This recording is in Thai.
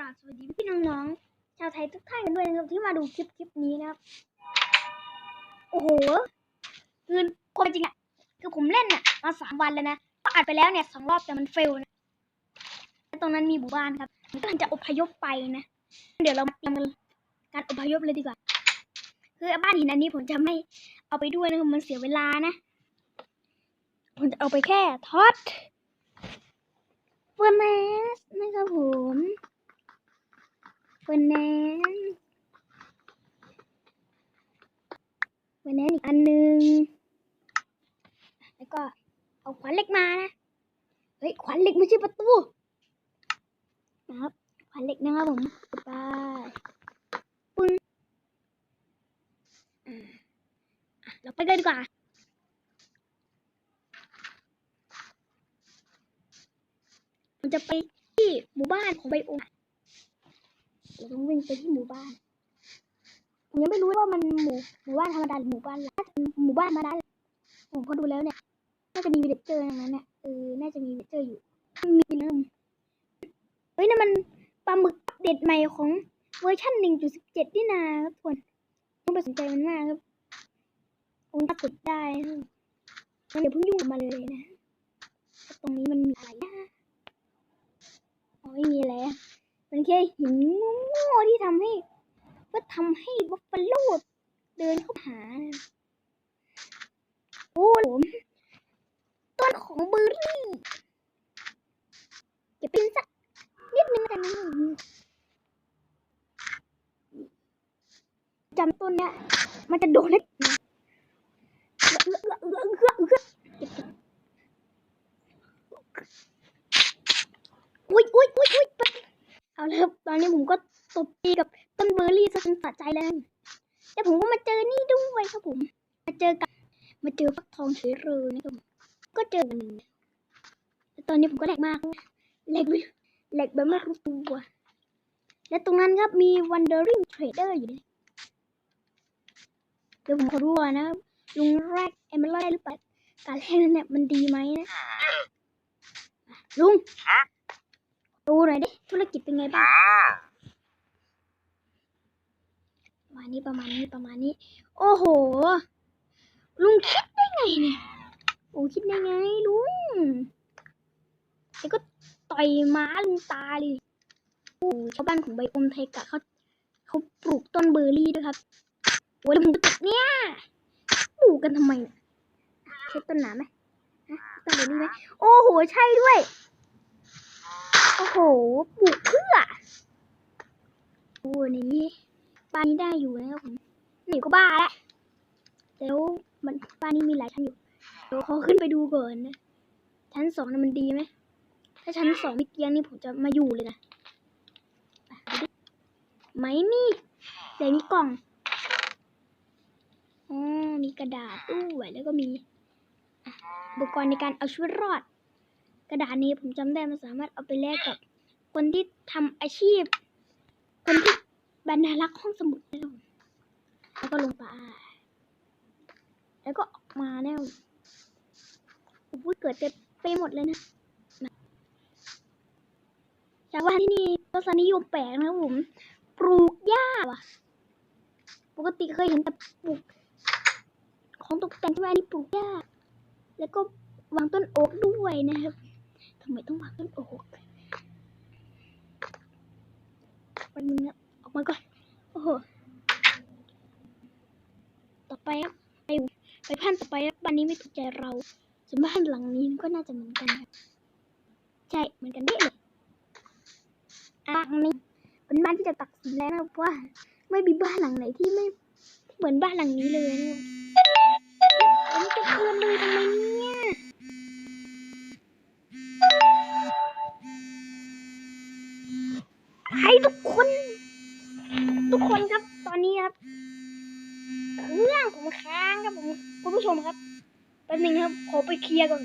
ราบสวัสดีพี่น้องๆ ชาวไทยทุกท่านกันด้วยนะครับที่มาดูคลิปคลิปนี้นะครับ โอ้โห คือความจริงอะคือผมเล่นอะมาสามวันแล้วนะก็อัดไปแล้วเนี่ยสองรอบแต่มันเฟลนะแล้วตรงนั้นมีหมู่บ้านครับมันกำลังจะอพยพไปนะ เดี๋ยวเรามาเตรียมการอพยพเลยดีกว่า คือบ้านหินอันนี้ผมจะไม่เอาไปด้วยนะครับมันเสียเวลานะ ผมจะเอาไปแค่ทอดเฟอร์แนสนะครับผม เฟอร์แนสเฟอร์แนอีกอันหนึ่งแล้วก็เอาขวานเหล็กมานะ เฮ้ยขวานเหล็กไม่ใช่ประตูนะครับขวานเหล็กนะครับผมไปปึ้งเราไปกันดีกว่ามันจะไปที่หมู่บ้านของไบโอม เราต้องวิ่งไปที่หมู่บ้านผมยังไม่รู้ว่ามันหมู่หมู่บ้านธรรมดาหรือหมู่บ้านน่าจะหมู่บ้านธรรมดาแหละผมพอดูแล้วเนี่ยน่าจะมีวิลเลจเจอร์อย่างนั้นเนี่ยเออน่าจะมีวิลเลจเจอร์อยู่มีเริ่มเฮ้ยนั่นมันปลาหมึกอัปเดใหม่ของเวอร์ชัน1.17นี่นาครับทุกคนต้องไปสนใจมันมากครับผมตัดกดได้มันเดี๋ยวเพิ่งยุ่งกับมาเลยนะ ตรงนี้มันมีอะไรนะไม่มีอะไร มันแค่หินโง่ๆที่ทำให้ว่าทำให้บัฟฟาโลเดินเข้าหา โอ้ผมต้นของเบอร์รี่เก็บเป็นสักนิดนึงแต่นะจำต้นเนี้ยมันจะโดนนะเอื้อเอื้อเอื้อเอื้อเอื้อเอุ้ยอุ้ยอุ้ยอุ้ย เอาละครับ ตอนนี้ผมก็ตบตีกับต้นเบอร์รี่ซะจนสะใจแล้วแต่ผมก็มาเจอนี่ด้วยครับผม มาเจอกับ มาเจอฟักทองเฉยเลยนะครับผมก็เจอกันหนึ่งตอนนี้ผมก็แหลกมากแหลกแหลกแบบไม่รู้ตัวและตรงนั้นครับมี wandering trader อยู่ด้วยเดี๋ยวผมขอดูก่อนนะลุงแรกเอเมอรัลได้หรือเปล่าการแรกนั้นเนี่ยมันดีไหมนะลุง ดูหน่อยดิ ธุรกิจเป็นไงบ้างประมาณนี้ประมาณนี้ประมาณนี้ โอ้โห ลุงคิดได้ไงเนี่ย โอ้คิดได้ไงลุงไอ้ก็ต่อยม้าลุงตาเลยโอ้ชาวบ้านของใบอมไทยกะเขาเขาปลูกต้นเบอร์รี่ด้วยครับโอ้ยแล้วผมก็ติดเนี่ยปลูกกันทำไมเนี่ยใช่ต้นหนาไหมฮะต้นเบอร์รี่ไหมโอ้โห ใช่ด้วย โหปลูกเพื่อโอ้นี่บ้านนี้ได้อยู่นะครับผมหนีก็บ้าแล้วแล้วมันบ้านนี้มีหลายชั้นอยู่เดี๋ยวขอขึ้นไปดูก่อนนะชั้นสองน่ะมันดีไหมถ้าชั้นสองม่เกียงนี่ผมจะมาอยู่เลยนะไม่มีแต่มีกล่องอ๋อมีกระดาษด้วยแล้วก็มีอุปกรณ์ในการเอาชีวิตรอด กระดาษนี้ผมจำได้มันสามารถเอาไปแลกกับ คนที่ทำอาชีพ คนที่บรรณารักษ์ห้องสมุดแล้วแล้วก็ลงไปแล้วก็ออกมาแน่วโอ้ยเกิดเต็มไปหมดเลยนะนะจากว่าที่นี่ก็สนิยมแปลกนะผม ปลูกหญ้าว่ะ ปกติเคยเห็นแต่ปลูก ของตกแต่งใช่ไหมอันนี้ปลูกหญ้า แล้วก็วางต้นโอ๊กด้วยนะครับ ทำไมต้องวางต้นโอ๊กวันนึงนะออกมาก่อน โอ้โห ต่อไปครับไปไปพันต่อไปครับบ้านนี้ไม่ถูกใจเรา ส่วนบ้านหลังนี้ก็น่าจะเหมือนกันครับใช่เหมือนกันเด้เลยอะหลังนี้เป็นบ้านที่จะตัดสินแล้วนะว่า ไม่มีบ้านหลังไหนที่ไม่ที่เหมือนบ้านหลังนี้เลยนะ ทุกคนครับตอนนี้ครับเครื่องผมค้างครับผมคุณผู้ชมครับแป๊บนึงครับขอไปเคลียร์ก่อน